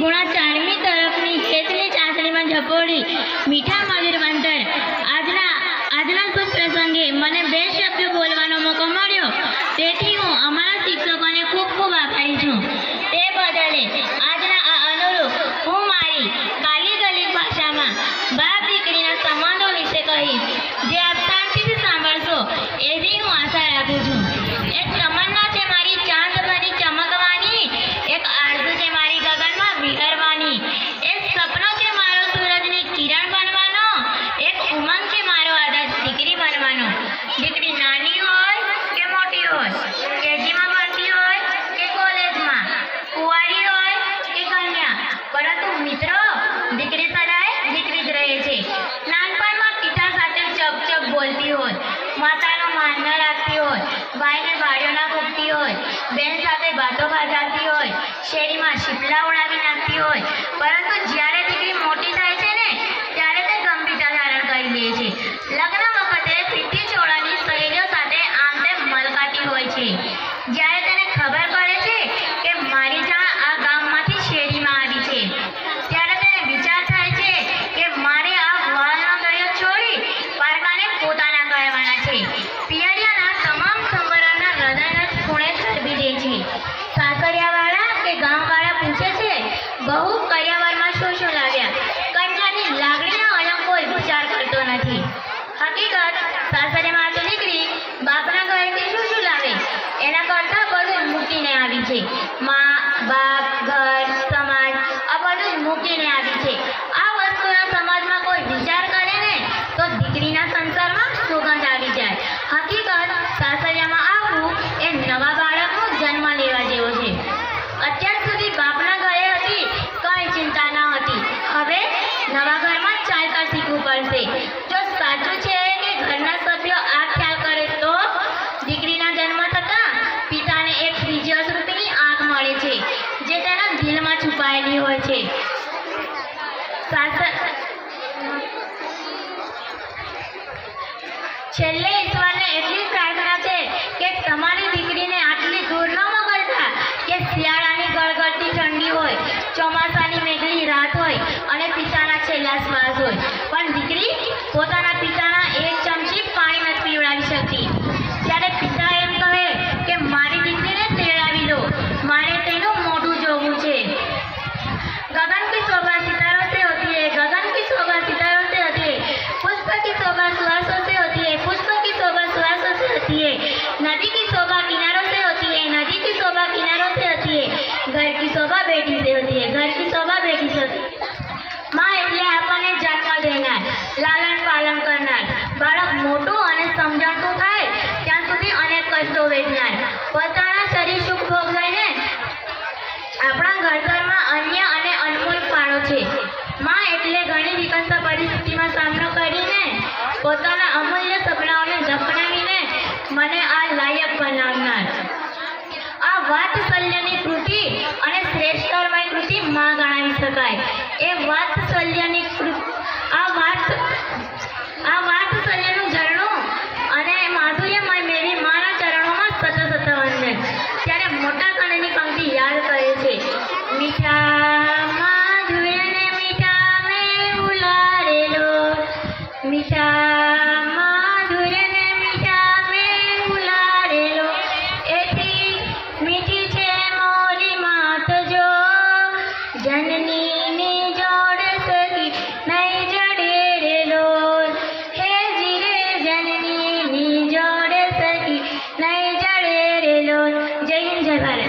ગુણા ચારમી તરફની ખેતની ચાસણીમાં ઝપોડી મીઠા મધુર મંતર આજના આજના શુભ પ્રસંગે મને બે શબ્દો બોલવાનો મોકો મળ્યો. તેથી હું અમારા શિક્ષકોને ખૂબ ખૂબ આભારી છું. તે બદલે આજના આ અનુરૂપ હું મારી બેન સાથે ભાતો ભાજાતી હોય શેરીમાં શીપલા ઉડાવી નાખતી હોય પરંતુ સાસરે માં નીકળી બાપના ઘરેથી શું શું લાવે? એના કરતાં બધું મૂકીને આવી છે. મા, બાપ, ઘર, સમાજ, આ બધું મૂકીને આવી છે. છેલ્લે ઈશ્વરને એટલી પ્રાર્થના છે કે તમારી દીકરીને આટલી દૂર ન મોકલતા કે શિયાળાની ગળગળતી ઠંડી હોય, ચોમાસાની મેઘલી રાત હોય અને પિતાના છેલ્લા શ્વાસ હોય. घर શોભા બેઠી बेटी ઘરની શોભા બેઠી घर की માં એટલે આપણને જન્મ દેનાર, લાલન પાલન કરનાર, બાળક મોટું અને સમજણતું થાય, ત્યાં સુધી અનેક કષ્ટો વેચનાર પોતાના શરીર સુખ ભોગવીને આપણા ઘરઘરમાં અન્ય અને અનમોલ ફાળો છે. માં એટલે ઘણી વિકસતા પરિસ્થિતિમાં સામનો કરીને પોતાના અમૂલ્ય let it